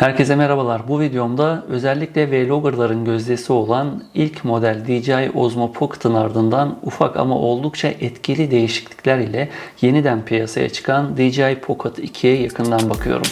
Herkese merhabalar. Bu videomda özellikle Vlogger'ların gözdesi olan ilk model DJI Osmo Pocket'ın ardından ufak ama oldukça etkili değişiklikler ile yeniden piyasaya çıkan DJI Pocket 2'ye yakından bakıyorum.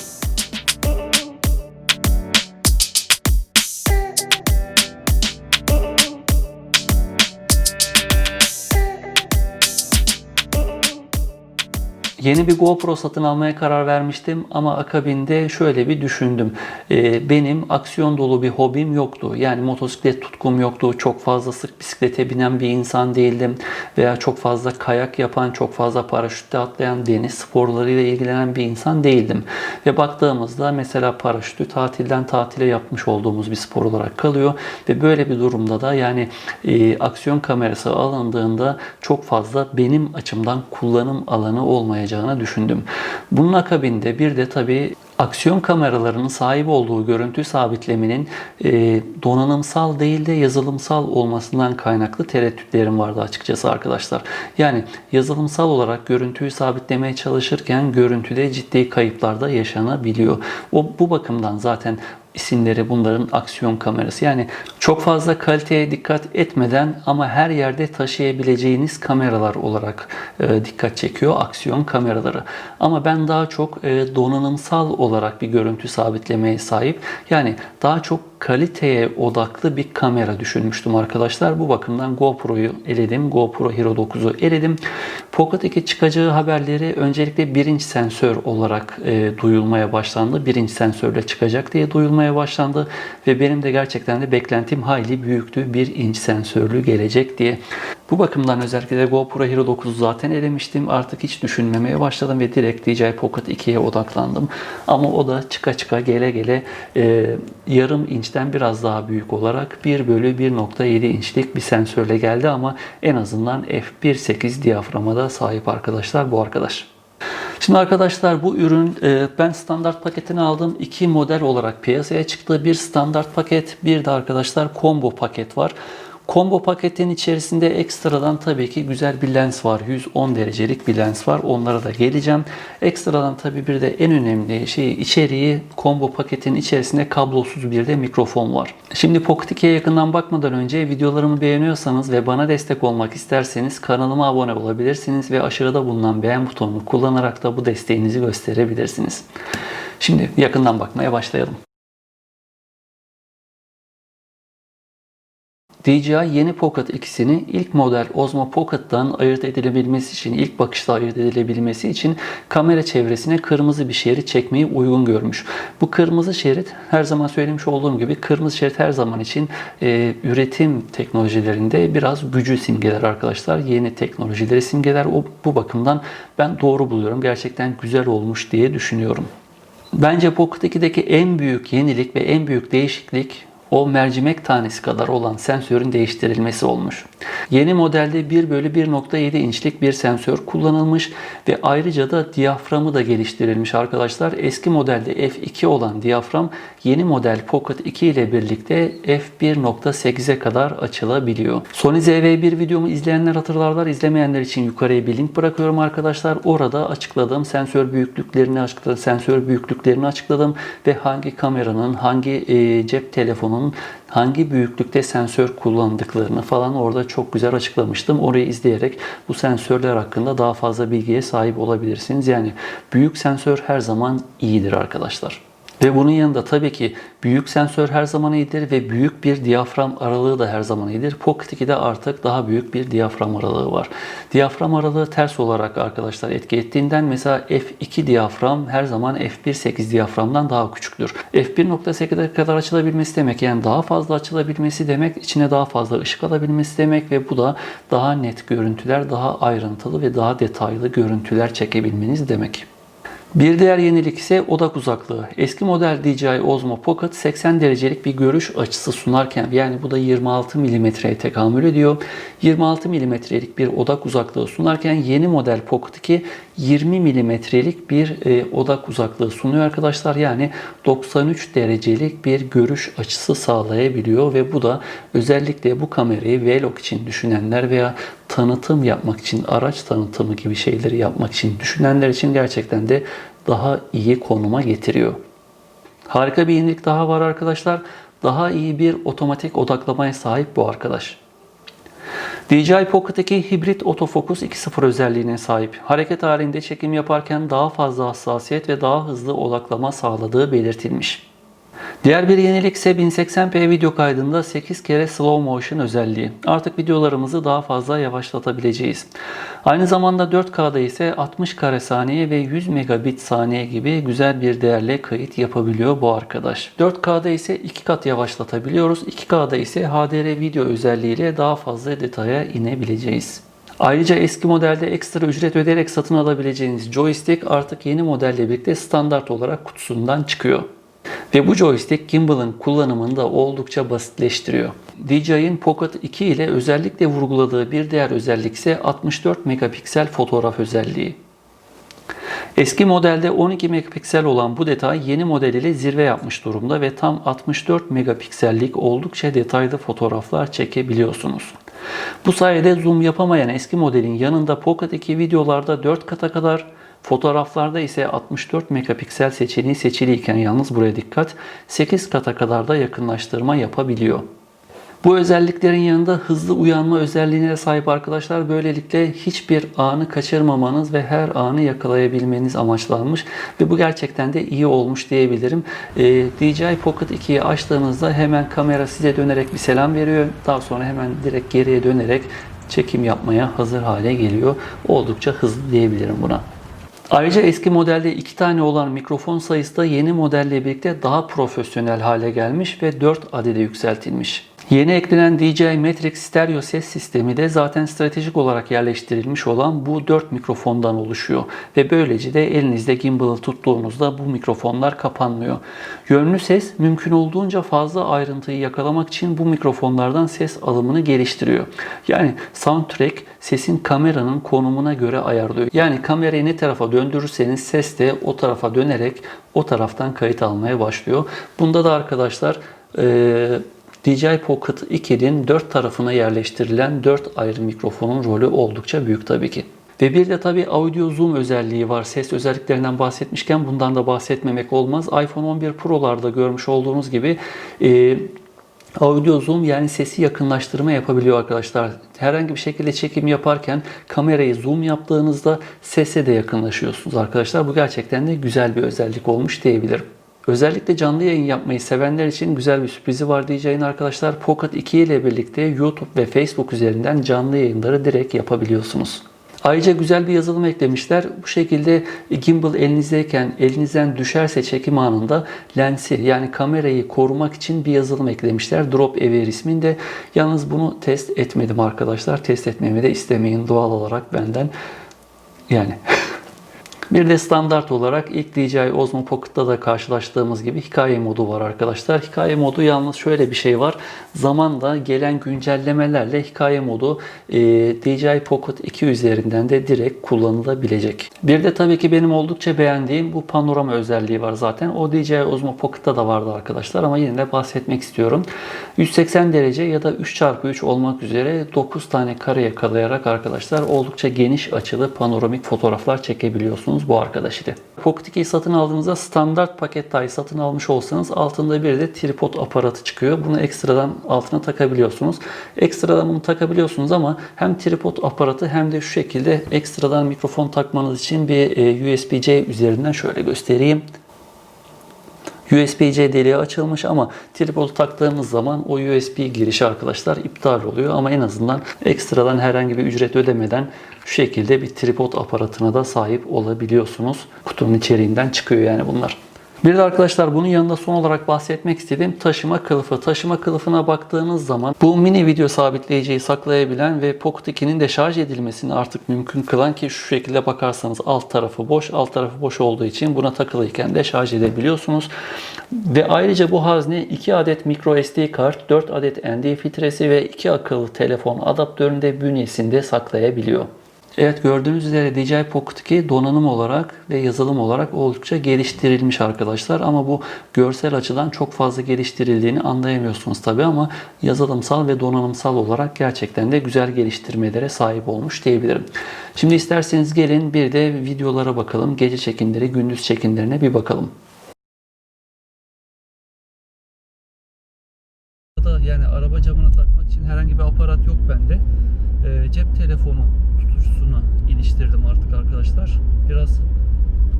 Yeni bir GoPro satın almaya karar vermiştim ama akabinde şöyle bir düşündüm. Ee, benim aksiyon dolu bir hobim yoktu. Yani motosiklet tutkum yoktu. Çok fazla sık bisiklete binen bir insan değildim. Veya çok fazla kayak yapan, çok fazla paraşütte atlayan, deniz sporlarıyla ilgilenen bir insan değildim. Ve baktığımızda mesela paraşütü tatilden tatile yapmış olduğumuz bir spor olarak kalıyor. Ve böyle bir durumda da yani e, aksiyon kamerası alındığında çok fazla benim açımdan kullanım alanı olmayacağını düşündüm. Bunun akabinde bir de tabii aksiyon kameralarının sahip olduğu görüntü sabitlemenin e, donanımsal değil de yazılımsal olmasından kaynaklı tereddütlerim vardı açıkçası arkadaşlar. Yani yazılımsal olarak görüntüyü sabitlemeye çalışırken görüntüde ciddi kayıplar da yaşanabiliyor. O bu bakımdan zaten isimleri bunların aksiyon kamerası. Yani çok fazla kaliteye dikkat etmeden ama her yerde taşıyabileceğiniz kameralar olarak e, dikkat çekiyor aksiyon kameraları. Ama ben daha çok e, donanımsal olarak bir görüntü sabitlemeye sahip. Yani daha çok kaliteye odaklı bir kamera düşünmüştüm arkadaşlar. Bu bakımdan GoPro'yu eledim. GoPro Hero 9'u eledim. Pocket 2 çıkacağı haberleri öncelikle birinci sensör olarak e, duyulmaya başlandı. Birinci sensörle çıkacak diye duyulmaya başlandı. Ve benim de gerçekten de beklentim hayli büyüktü. Bir inç sensörlü gelecek diye. Bu bakımdan özellikle de GoPro Hero 9'u zaten elemiştim. Artık hiç düşünmemeye başladım ve direkt DJI Pocket 2'ye odaklandım. Ama o da çıka çıka gele gele e, yarım inçten biraz daha büyük olarak 1 bölü 1.7 inçlik bir sensörle geldi ama en azından f1.8 diyaframa da sahip arkadaşlar bu arkadaş. Şimdi arkadaşlar bu ürün e, ben standart paketini aldım. iki model olarak piyasaya çıktı. Bir standart paket bir de arkadaşlar combo paket var. Combo paketin içerisinde ekstradan tabii ki güzel bir lens var. 110 derecelik bir lens var. Onlara da geleceğim. Ekstradan tabii bir de en önemli şey içeriği combo paketin içerisinde kablosuz bir de mikrofon var. Şimdi Pocket 2'ye yakından bakmadan önce videolarımı beğeniyorsanız ve bana destek olmak isterseniz kanalıma abone olabilirsiniz ve aşağıda bulunan beğen butonunu kullanarak da bu desteğinizi gösterebilirsiniz. Şimdi yakından bakmaya başlayalım. DJI yeni Pocket ikisini ilk model Osmo Pocket'tan ayırt edilebilmesi için, ilk bakışta ayırt edilebilmesi için kamera çevresine kırmızı bir şerit çekmeyi uygun görmüş. Bu kırmızı şerit her zaman söylemiş olduğum gibi kırmızı şerit her zaman için e, üretim teknolojilerinde biraz gücü simgeler arkadaşlar. Yeni teknolojileri simgeler. O, bu bakımdan ben doğru buluyorum. Gerçekten güzel olmuş diye düşünüyorum. Bence Pocket 2'deki en büyük yenilik ve en büyük değişiklik o mercimek tanesi kadar olan sensörün değiştirilmesi olmuş. Yeni modelde 1 bölü 1.7 inçlik bir sensör kullanılmış ve ayrıca da diyaframı da geliştirilmiş arkadaşlar. Eski modelde f2 olan diyafram yeni model Pocket 2 ile birlikte f1.8'e kadar açılabiliyor. Sony ZV-1 videomu izleyenler hatırlarlar. izlemeyenler için yukarıya bir link bırakıyorum arkadaşlar. Orada açıkladığım sensör büyüklüklerini açıkladım. Sensör büyüklüklerini açıkladım ve hangi kameranın, hangi cep telefonunun hangi büyüklükte sensör kullandıklarını falan orada çok güzel açıklamıştım. Orayı izleyerek bu sensörler hakkında daha fazla bilgiye sahip olabilirsiniz. Yani büyük sensör her zaman iyidir arkadaşlar. Ve bunun yanında tabii ki büyük sensör her zaman iyidir ve büyük bir diyafram aralığı da her zaman iyidir. Pocket 2'de artık daha büyük bir diyafram aralığı var. Diyafram aralığı ters olarak arkadaşlar etki ettiğinden mesela F2 diyafram her zaman F1.8 diyaframdan daha küçüktür. F1.8'e kadar açılabilmesi demek yani daha fazla açılabilmesi demek içine daha fazla ışık alabilmesi demek ve bu da daha net görüntüler, daha ayrıntılı ve daha detaylı görüntüler çekebilmeniz demek. Bir diğer yenilik ise odak uzaklığı. Eski model DJI Osmo Pocket 80 derecelik bir görüş açısı sunarken yani bu da 26 mm'ye tekamül ediyor. 26 mm'lik bir odak uzaklığı sunarken yeni model Pocket 2 20 mm'lik bir e, odak uzaklığı sunuyor arkadaşlar. Yani 93 derecelik bir görüş açısı sağlayabiliyor ve bu da özellikle bu kamerayı vlog için düşünenler veya tanıtım yapmak için, araç tanıtımı gibi şeyleri yapmak için düşünenler için gerçekten de daha iyi konuma getiriyor. Harika bir yenilik daha var arkadaşlar. Daha iyi bir otomatik odaklamaya sahip bu arkadaş. DJI Pocket 2 hibrit autofocus 2.0 özelliğine sahip. Hareket halinde çekim yaparken daha fazla hassasiyet ve daha hızlı odaklama sağladığı belirtilmiş. Diğer bir yenilik ise 1080p video kaydında 8 kere slow motion özelliği. Artık videolarımızı daha fazla yavaşlatabileceğiz. Aynı zamanda 4K'da ise 60 kare saniye ve 100 megabit saniye gibi güzel bir değerle kayıt yapabiliyor bu arkadaş. 4K'da ise 2 kat yavaşlatabiliyoruz. 2K'da ise HDR video özelliğiyle daha fazla detaya inebileceğiz. Ayrıca eski modelde ekstra ücret ödeyerek satın alabileceğiniz joystick artık yeni modelle birlikte standart olarak kutusundan çıkıyor. Ve bu joystick gimbal'ın kullanımını da oldukça basitleştiriyor. DJI'nin Pocket 2 ile özellikle vurguladığı bir diğer özellik ise 64 megapiksel fotoğraf özelliği. Eski modelde 12 megapiksel olan bu detay yeni model ile zirve yapmış durumda ve tam 64 megapiksellik oldukça detaylı fotoğraflar çekebiliyorsunuz. Bu sayede zoom yapamayan eski modelin yanında Pocket 2 videolarda 4 kata kadar, fotoğraflarda ise 64 megapiksel seçeneği seçiliyken yalnız buraya dikkat 8 kata kadar da yakınlaştırma yapabiliyor. Bu özelliklerin yanında hızlı uyanma özelliğine sahip arkadaşlar. Böylelikle hiçbir anı kaçırmamanız ve her anı yakalayabilmeniz amaçlanmış. Ve bu gerçekten de iyi olmuş diyebilirim. Ee, DJI Pocket 2'yi açtığınızda hemen kamera size dönerek bir selam veriyor. Daha sonra hemen direkt geriye dönerek çekim yapmaya hazır hale geliyor. Oldukça hızlı diyebilirim buna. Ayrıca eski modelde iki tane olan mikrofon sayısı da yeni modelle birlikte daha profesyonel hale gelmiş ve 4 adede yükseltilmiş. Yeni eklenen DJI Matrix stereo ses sistemi de zaten stratejik olarak yerleştirilmiş olan bu 4 mikrofondan oluşuyor. Ve böylece de elinizde gimbal'ı tuttuğunuzda bu mikrofonlar kapanmıyor. Yönlü ses mümkün olduğunca fazla ayrıntıyı yakalamak için bu mikrofonlardan ses alımını geliştiriyor. Yani soundtrack sesin kameranın konumuna göre ayarlıyor. Yani kamerayı ne tarafa döndürürseniz ses de o tarafa dönerek o taraftan kayıt almaya başlıyor. Bunda da arkadaşlar eee DJI Pocket 2'nin dört tarafına yerleştirilen 4 ayrı mikrofonun rolü oldukça büyük tabii ki. Ve bir de tabii audio zoom özelliği var. Ses özelliklerinden bahsetmişken bundan da bahsetmemek olmaz. iPhone 11 Pro'larda görmüş olduğunuz gibi e, audio zoom yani sesi yakınlaştırma yapabiliyor arkadaşlar. Herhangi bir şekilde çekim yaparken kamerayı zoom yaptığınızda sese de yakınlaşıyorsunuz arkadaşlar. Bu gerçekten de güzel bir özellik olmuş diyebilirim. Özellikle canlı yayın yapmayı sevenler için güzel bir sürprizi var diyeceğin arkadaşlar. Pocket 2 ile birlikte YouTube ve Facebook üzerinden canlı yayınları direkt yapabiliyorsunuz. Ayrıca güzel bir yazılım eklemişler. Bu şekilde gimbal elinizdeyken elinizden düşerse çekim anında lensi yani kamerayı korumak için bir yazılım eklemişler. Drop Aware isminde. Yalnız bunu test etmedim arkadaşlar. Test etmemi de istemeyin doğal olarak benden. Yani Bir de standart olarak ilk DJI Osmo Pocket'ta da karşılaştığımız gibi hikaye modu var arkadaşlar. Hikaye modu yalnız şöyle bir şey var. Zamanla gelen güncellemelerle hikaye modu e, DJI Pocket 2 üzerinden de direkt kullanılabilecek. Bir de tabii ki benim oldukça beğendiğim bu panorama özelliği var zaten. O DJI Osmo Pocket'ta da vardı arkadaşlar ama yine de bahsetmek istiyorum. 180 derece ya da 3x3 olmak üzere 9 tane kare yakalayarak arkadaşlar oldukça geniş açılı panoramik fotoğraflar çekebiliyorsunuz bu arkadaş ile. Pocket 2'yi satın aldığınızda standart paket dahi satın almış olsanız altında bir de tripod aparatı çıkıyor. Bunu ekstradan altına takabiliyorsunuz. Ekstradan bunu takabiliyorsunuz ama hem tripod aparatı hem de şu şekilde ekstradan mikrofon takmanız için bir e, USB-C üzerinden şöyle göstereyim. USB-C deliği açılmış ama tripodu taktığımız zaman o USB girişi arkadaşlar iptal oluyor. Ama en azından ekstradan herhangi bir ücret ödemeden şu şekilde bir tripod aparatına da sahip olabiliyorsunuz. Kutunun içeriğinden çıkıyor yani bunlar. Bir de arkadaşlar bunun yanında son olarak bahsetmek istediğim taşıma kılıfı. Taşıma kılıfına baktığınız zaman bu mini video sabitleyiciyi saklayabilen ve Pocket 2'nin de şarj edilmesini artık mümkün kılan ki şu şekilde bakarsanız alt tarafı boş. Alt tarafı boş olduğu için buna takılıyken de şarj edebiliyorsunuz. Ve ayrıca bu hazne 2 adet micro SD kart, 4 adet ND filtresi ve 2 akıllı telefon adaptöründe bünyesinde saklayabiliyor. Evet gördüğünüz üzere DJI Pocket 2 donanım olarak ve yazılım olarak oldukça geliştirilmiş arkadaşlar. Ama bu görsel açıdan çok fazla geliştirildiğini anlayamıyorsunuz tabi ama yazılımsal ve donanımsal olarak gerçekten de güzel geliştirmelere sahip olmuş diyebilirim. Şimdi isterseniz gelin bir de videolara bakalım. Gece çekimleri, gündüz çekimlerine bir bakalım. yani araba camına takmak için herhangi bir aparat yok bende. Ee, cep telefonu tutucusuna iliştirdim artık arkadaşlar. Biraz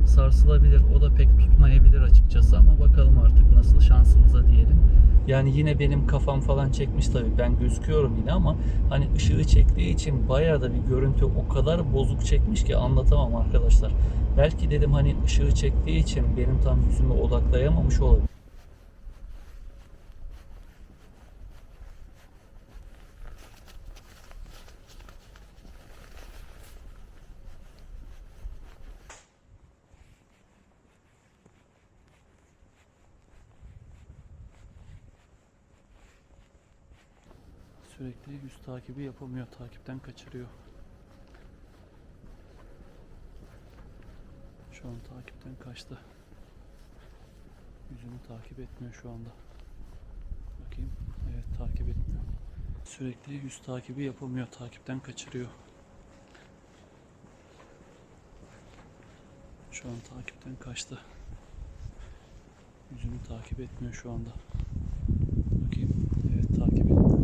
sarsılabilir. O da pek tutmayabilir açıkçası ama bakalım artık nasıl şansımıza diyelim. Yani yine benim kafam falan çekmiş tabii. Ben gözüküyorum yine ama hani ışığı çektiği için bayağı da bir görüntü o kadar bozuk çekmiş ki anlatamam arkadaşlar. Belki dedim hani ışığı çektiği için benim tam yüzüme odaklayamamış olabilir. Sürekli yüz takibi yapamıyor. Takipten kaçırıyor. Şu an takipten kaçtı. Yüzümü takip etmiyor şu anda. Bakayım. Evet takip etmiyor. Sürekli yüz takibi yapamıyor. Takipten kaçırıyor. Şu an takipten kaçtı. Yüzümü takip etmiyor şu anda. Bakayım. Evet takip etmiyor.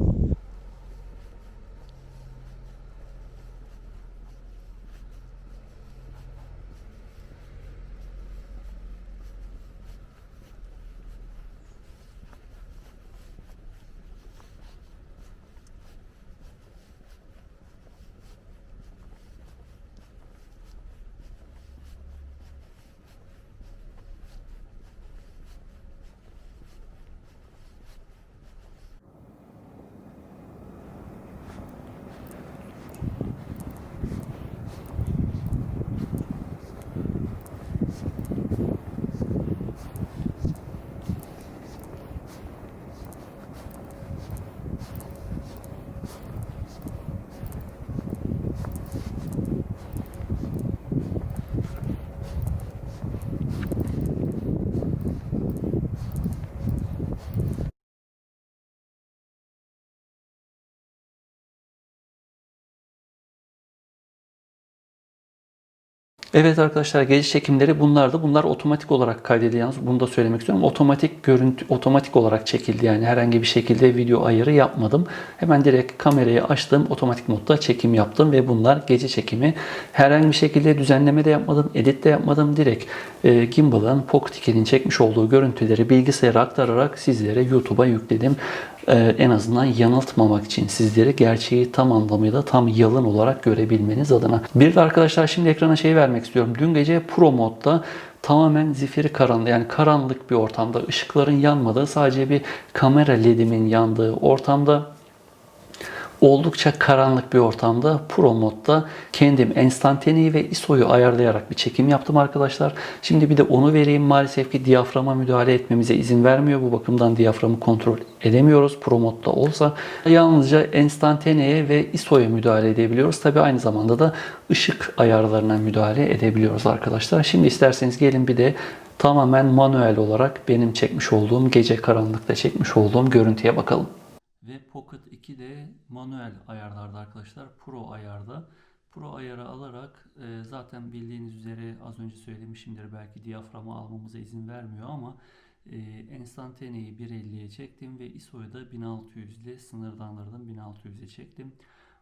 Evet arkadaşlar gece çekimleri bunlardı. Bunlar otomatik olarak kaydedildi yalnız bunu da söylemek istiyorum. Otomatik görüntü otomatik olarak çekildi yani herhangi bir şekilde video ayarı yapmadım. Hemen direkt kamerayı açtım. Otomatik modda çekim yaptım ve bunlar gece çekimi. Herhangi bir şekilde düzenleme de yapmadım, edit de yapmadım. Direkt e, Gimbal'ın Pocket 2'nin çekmiş olduğu görüntüleri bilgisayara aktararak sizlere YouTube'a yükledim. Ee, en azından yanıltmamak için sizleri gerçeği tam anlamıyla tam yalın olarak görebilmeniz adına. Bir de arkadaşlar şimdi ekrana şey vermek istiyorum. Dün gece Pro modda tamamen zifiri karanlık yani karanlık bir ortamda ışıkların yanmadığı sadece bir kamera ledimin yandığı ortamda oldukça karanlık bir ortamda Pro modda kendim enstantaneyi ve ISO'yu ayarlayarak bir çekim yaptım arkadaşlar. Şimdi bir de onu vereyim. Maalesef ki diyaframa müdahale etmemize izin vermiyor. Bu bakımdan diyaframı kontrol edemiyoruz. Pro modda olsa yalnızca enstantaneye ve ISO'ya müdahale edebiliyoruz. Tabi aynı zamanda da ışık ayarlarına müdahale edebiliyoruz arkadaşlar. Şimdi isterseniz gelin bir de tamamen manuel olarak benim çekmiş olduğum gece karanlıkta çekmiş olduğum görüntüye bakalım. Ve Pocket 2 de manuel ayarlarda arkadaşlar. Pro ayarda. Pro ayarı alarak e, zaten bildiğiniz üzere az önce söylemişimdir belki diyaframı almamıza izin vermiyor ama e, enstantaneyi 1.50'ye çektim ve ISO'yu da 1600 ile sınırlandırdım. 1600'e çektim.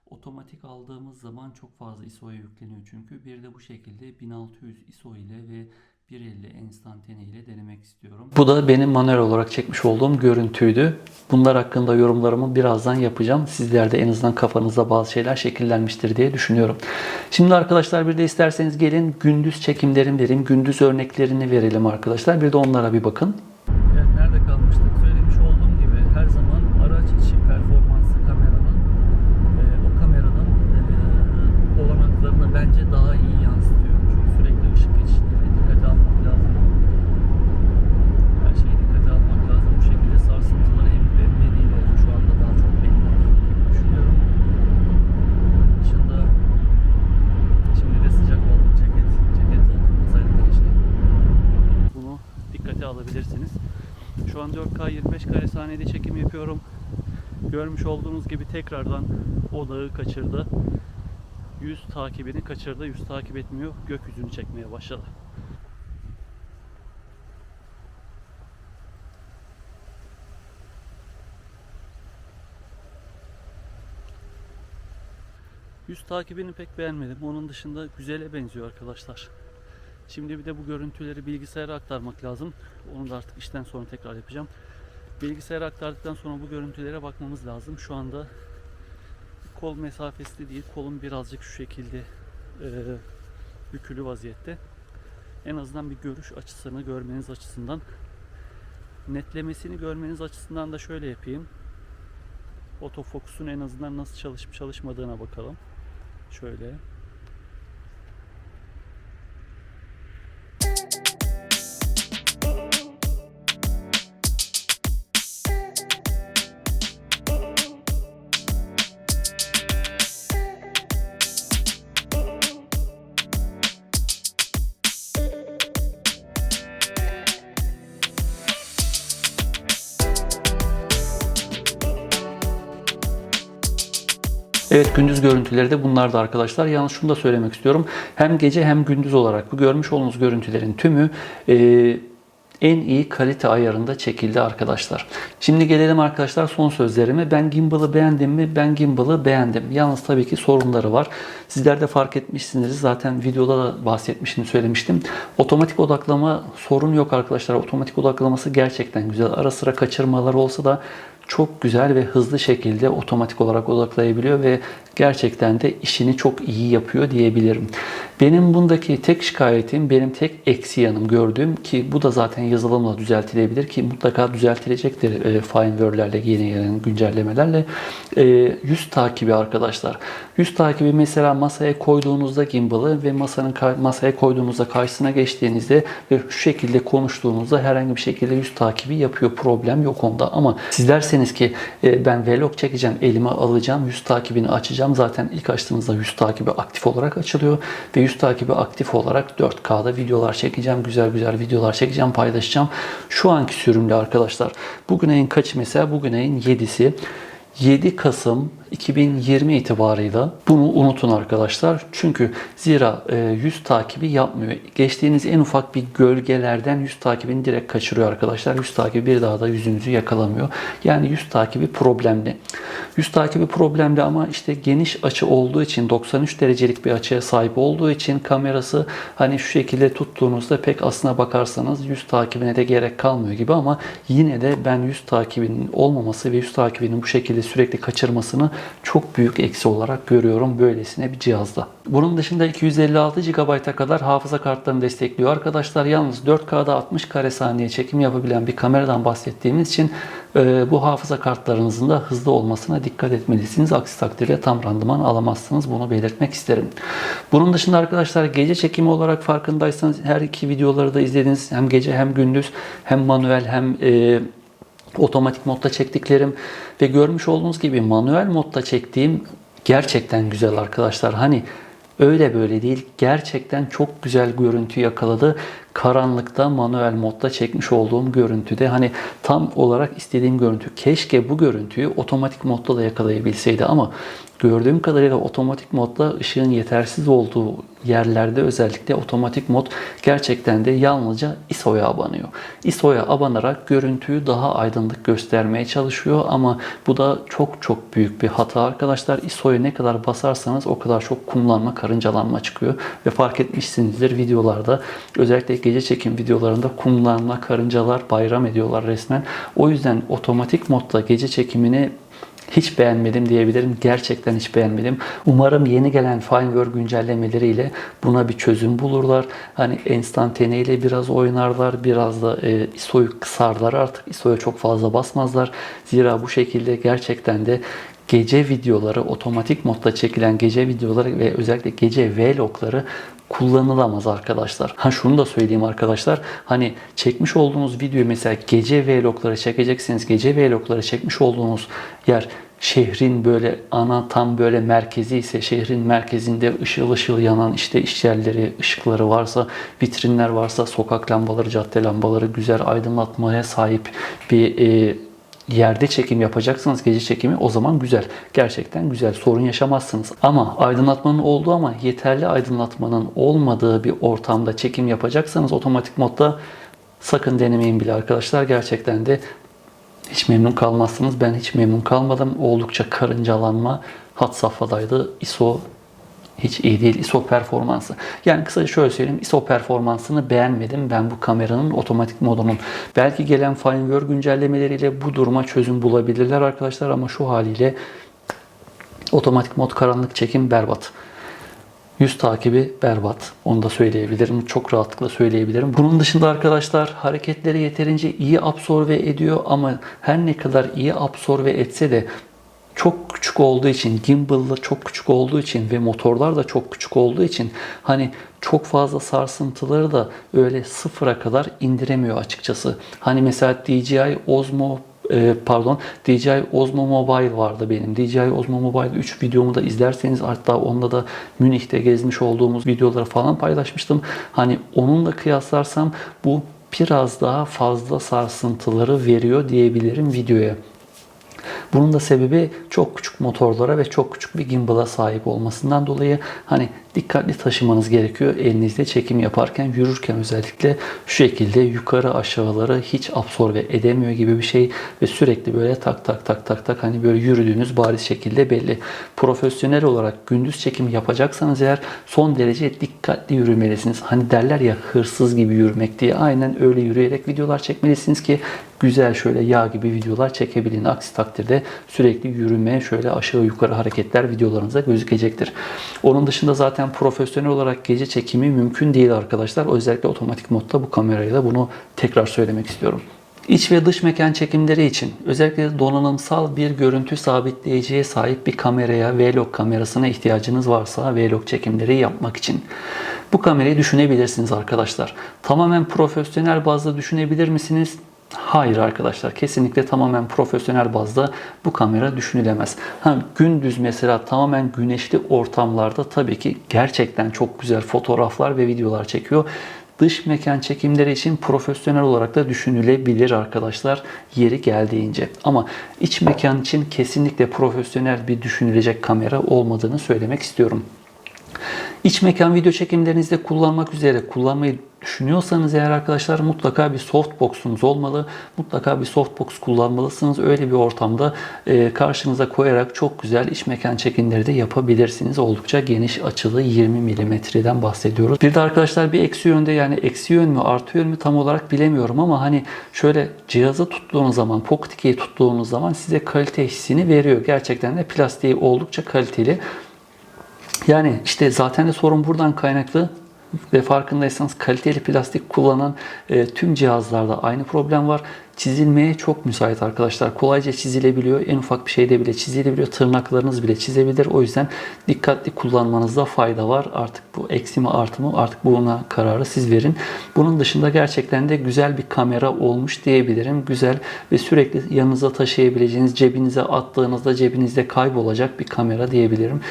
Otomatik aldığımız zaman çok fazla ISO'ya yükleniyor çünkü. Bir de bu şekilde 1600 ISO ile ve 1.50 enstantane ile denemek istiyorum. Bu da benim manuel olarak çekmiş olduğum görüntüydü. Bunlar hakkında yorumlarımı birazdan yapacağım. Sizler de en azından kafanızda bazı şeyler şekillenmiştir diye düşünüyorum. Şimdi arkadaşlar bir de isterseniz gelin gündüz çekimlerim vereyim. Gündüz örneklerini verelim arkadaşlar. Bir de onlara bir bakın. Evet nerede kalmıştık? Söylemiş olduğum gibi her zaman araç içi performansı kameranın e, o kameranın e, olanaklarını bence daha saniyede çekim yapıyorum. Görmüş olduğunuz gibi tekrardan olağı kaçırdı. Yüz takibini kaçırdı. Yüz takip etmiyor. Gökyüzünü çekmeye başladı. Yüz takibini pek beğenmedim. Onun dışında güzele benziyor arkadaşlar. Şimdi bir de bu görüntüleri bilgisayara aktarmak lazım. Onu da artık işten sonra tekrar yapacağım. Bilgisayara aktardıktan sonra bu görüntülere bakmamız lazım. Şu anda kol mesafesi değil, kolum birazcık şu şekilde e, bükülü vaziyette. En azından bir görüş açısını görmeniz açısından netlemesini görmeniz açısından da şöyle yapayım. Otofokusun en azından nasıl çalışıp çalışmadığına bakalım. Şöyle. Evet gündüz görüntüleri de bunlar da arkadaşlar. Yalnız şunu da söylemek istiyorum. Hem gece hem gündüz olarak bu görmüş olduğunuz görüntülerin tümü e, en iyi kalite ayarında çekildi arkadaşlar. Şimdi gelelim arkadaşlar son sözlerime. Ben gimbal'ı beğendim mi? Ben gimbal'ı beğendim. Yalnız tabii ki sorunları var. Sizler de fark etmişsiniz. Zaten videoda da bahsetmiştim, söylemiştim. Otomatik odaklama sorun yok arkadaşlar. Otomatik odaklaması gerçekten güzel. Ara sıra kaçırmalar olsa da çok güzel ve hızlı şekilde otomatik olarak odaklayabiliyor ve gerçekten de işini çok iyi yapıyor diyebilirim. Benim bundaki tek şikayetim, benim tek eksi yanım gördüğüm ki bu da zaten yazılımla düzeltilebilir ki mutlaka düzeltilecektir e, firmware'lerle yeni gelen güncellemelerle. E, yüz takibi arkadaşlar. Yüz takibi mesela masaya koyduğunuzda gimbal'ı ve masanın masaya koyduğunuzda karşısına geçtiğinizde ve şu şekilde konuştuğunuzda herhangi bir şekilde yüz takibi yapıyor. Problem yok onda ama siz derseniz ki e, ben vlog çekeceğim, elime alacağım, yüz takibini açacağım. Zaten ilk açtığınızda yüz takibi aktif olarak açılıyor ve yüz takibi aktif olarak 4K'da videolar çekeceğim. Güzel güzel videolar çekeceğim, paylaşacağım. Şu anki sürümde arkadaşlar. Bugün ayın kaçı mesela? Bugün ayın 7'si. 7 Kasım 2020 itibarıyla bunu unutun arkadaşlar. Çünkü zira e, yüz takibi yapmıyor. Geçtiğiniz en ufak bir gölgelerden yüz takibini direkt kaçırıyor arkadaşlar. Yüz takibi bir daha da yüzünüzü yakalamıyor. Yani yüz takibi problemli. Yüz takibi problemli ama işte geniş açı olduğu için 93 derecelik bir açıya sahip olduğu için kamerası hani şu şekilde tuttuğunuzda pek aslına bakarsanız yüz takibine de gerek kalmıyor gibi ama yine de ben yüz takibinin olmaması ve yüz takibinin bu şekilde sürekli kaçırmasını çok büyük eksi olarak görüyorum böylesine bir cihazda. Bunun dışında 256 GB'a kadar hafıza kartlarını destekliyor arkadaşlar. Yalnız 4K'da 60 kare saniye çekim yapabilen bir kameradan bahsettiğimiz için e, bu hafıza kartlarınızın da hızlı olmasına dikkat etmelisiniz. Aksi takdirde tam randıman alamazsınız. Bunu belirtmek isterim. Bunun dışında arkadaşlar gece çekimi olarak farkındaysanız her iki videoları da izlediniz. Hem gece hem gündüz hem manuel hem e, otomatik modda çektiklerim ve görmüş olduğunuz gibi manuel modda çektiğim gerçekten güzel arkadaşlar. Hani öyle böyle değil. Gerçekten çok güzel görüntü yakaladı. Karanlıkta manuel modda çekmiş olduğum görüntüde hani tam olarak istediğim görüntü. Keşke bu görüntüyü otomatik modda da yakalayabilseydi ama gördüğüm kadarıyla otomatik modda ışığın yetersiz olduğu yerlerde özellikle otomatik mod gerçekten de yalnızca ISO'ya abanıyor. ISO'ya abanarak görüntüyü daha aydınlık göstermeye çalışıyor ama bu da çok çok büyük bir hata arkadaşlar. ISO'ya ne kadar basarsanız o kadar çok kumlanma, karıncalanma çıkıyor ve fark etmişsinizdir videolarda özellikle gece çekim videolarında kumlanma, karıncalar bayram ediyorlar resmen. O yüzden otomatik modda gece çekimini hiç beğenmedim diyebilirim. Gerçekten hiç beğenmedim. Umarım yeni gelen firmware güncellemeleriyle buna bir çözüm bulurlar. Hani enstantane ile biraz oynarlar. Biraz da e, ISO'yu kısarlar artık. ISO'ya çok fazla basmazlar. Zira bu şekilde gerçekten de gece videoları, otomatik modda çekilen gece videoları ve özellikle gece vlogları kullanılamaz arkadaşlar. Ha şunu da söyleyeyim arkadaşlar. Hani çekmiş olduğunuz videoyu mesela gece vlogları çekeceksiniz. Gece vlogları çekmiş olduğunuz yer şehrin böyle ana tam böyle merkezi ise şehrin merkezinde ışıl ışıl yanan işte iş yerleri, ışıkları varsa, vitrinler varsa, sokak lambaları, cadde lambaları güzel aydınlatmaya sahip bir e, yerde çekim yapacaksanız gece çekimi o zaman güzel. Gerçekten güzel. Sorun yaşamazsınız. Ama aydınlatmanın olduğu ama yeterli aydınlatmanın olmadığı bir ortamda çekim yapacaksanız otomatik modda sakın denemeyin bile arkadaşlar. Gerçekten de hiç memnun kalmazsınız. Ben hiç memnun kalmadım. Oldukça karıncalanma had safhadaydı. ISO hiç iyi değil ISO performansı. Yani kısaca şöyle söyleyeyim ISO performansını beğenmedim ben bu kameranın otomatik modunun. Belki gelen firmware güncellemeleriyle bu duruma çözüm bulabilirler arkadaşlar ama şu haliyle otomatik mod karanlık çekim berbat. Yüz takibi berbat. Onu da söyleyebilirim. Çok rahatlıkla söyleyebilirim. Bunun dışında arkadaşlar hareketleri yeterince iyi absorbe ediyor ama her ne kadar iyi absorbe etse de çok küçük olduğu için, gimbal'da çok küçük olduğu için ve motorlar da çok küçük olduğu için hani çok fazla sarsıntıları da öyle sıfıra kadar indiremiyor açıkçası. Hani mesela DJI Osmo e, pardon DJI Osmo Mobile vardı benim. DJI Osmo Mobile 3 videomu da izlerseniz hatta onda da Münih'te gezmiş olduğumuz videoları falan paylaşmıştım. Hani onunla kıyaslarsam bu biraz daha fazla sarsıntıları veriyor diyebilirim videoya. Bunun da sebebi çok küçük motorlara ve çok küçük bir gimbal'a sahip olmasından dolayı hani dikkatli taşımanız gerekiyor elinizde çekim yaparken yürürken özellikle şu şekilde yukarı aşağıları hiç absorbe edemiyor gibi bir şey ve sürekli böyle tak tak tak tak tak hani böyle yürüdüğünüz bariz şekilde belli. Profesyonel olarak gündüz çekim yapacaksanız eğer son derece dikkatli yürümelisiniz. Hani derler ya hırsız gibi yürümek diye aynen öyle yürüyerek videolar çekmelisiniz ki güzel şöyle yağ gibi videolar çekebilin. Aksi takdirde sürekli yürüme, şöyle aşağı yukarı hareketler videolarınıza gözükecektir. Onun dışında zaten profesyonel olarak gece çekimi mümkün değil arkadaşlar. Özellikle otomatik modda bu kamerayla bunu tekrar söylemek istiyorum. İç ve dış mekan çekimleri için özellikle donanımsal bir görüntü sabitleyiciye sahip bir kameraya, vlog kamerasına ihtiyacınız varsa vlog çekimleri yapmak için bu kamerayı düşünebilirsiniz arkadaşlar. Tamamen profesyonel bazda düşünebilir misiniz? Hayır arkadaşlar kesinlikle tamamen profesyonel bazda bu kamera düşünülemez. Ha, gündüz mesela tamamen güneşli ortamlarda tabii ki gerçekten çok güzel fotoğraflar ve videolar çekiyor. Dış mekan çekimleri için profesyonel olarak da düşünülebilir arkadaşlar yeri geldiğince. Ama iç mekan için kesinlikle profesyonel bir düşünülecek kamera olmadığını söylemek istiyorum. İç mekan video çekimlerinizde kullanmak üzere kullanmayı düşünüyorsanız eğer arkadaşlar mutlaka bir softbox'unuz olmalı. Mutlaka bir softbox kullanmalısınız. Öyle bir ortamda e, karşınıza koyarak çok güzel iç mekan çekimleri de yapabilirsiniz. Oldukça geniş açılı 20 milimetreden bahsediyoruz. Bir de arkadaşlar bir eksi yönde yani eksi yön mü artı yön mü tam olarak bilemiyorum ama hani şöyle cihazı tuttuğunuz zaman pocket tuttuğunuz zaman size kalite hissini veriyor. Gerçekten de plastiği oldukça kaliteli. Yani işte zaten de sorun buradan kaynaklı ve farkındaysanız kaliteli plastik kullanan e, tüm cihazlarda aynı problem var. Çizilmeye çok müsait arkadaşlar. Kolayca çizilebiliyor. En ufak bir şeyde bile çizilebiliyor. Tırnaklarınız bile çizebilir. O yüzden dikkatli kullanmanızda fayda var. Artık bu eksi mi artı mı artık buna kararı siz verin. Bunun dışında gerçekten de güzel bir kamera olmuş diyebilirim. Güzel ve sürekli yanınıza taşıyabileceğiniz, cebinize attığınızda cebinizde kaybolacak bir kamera diyebilirim.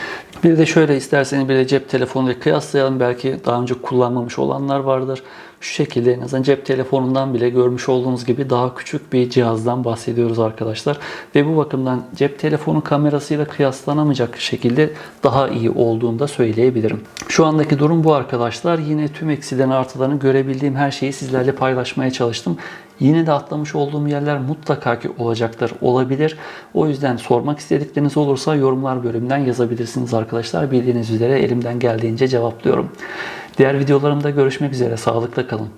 Bir de şöyle isterseniz bir de cep telefonuyla kıyaslayalım. Belki daha önce kullanmamış olanlar vardır. Şu şekilde en azından cep telefonundan bile görmüş olduğunuz gibi daha küçük bir cihazdan bahsediyoruz arkadaşlar. Ve bu bakımdan cep telefonu kamerasıyla kıyaslanamayacak şekilde daha iyi olduğunu da söyleyebilirim. Şu andaki durum bu arkadaşlar. Yine tüm eksilerin artılarını görebildiğim her şeyi sizlerle paylaşmaya çalıştım. Yine de atlamış olduğum yerler mutlaka ki olacaktır, olabilir. O yüzden sormak istedikleriniz olursa yorumlar bölümünden yazabilirsiniz arkadaşlar. Bildiğiniz üzere elimden geldiğince cevaplıyorum. Diğer videolarımda görüşmek üzere. Sağlıkla kalın.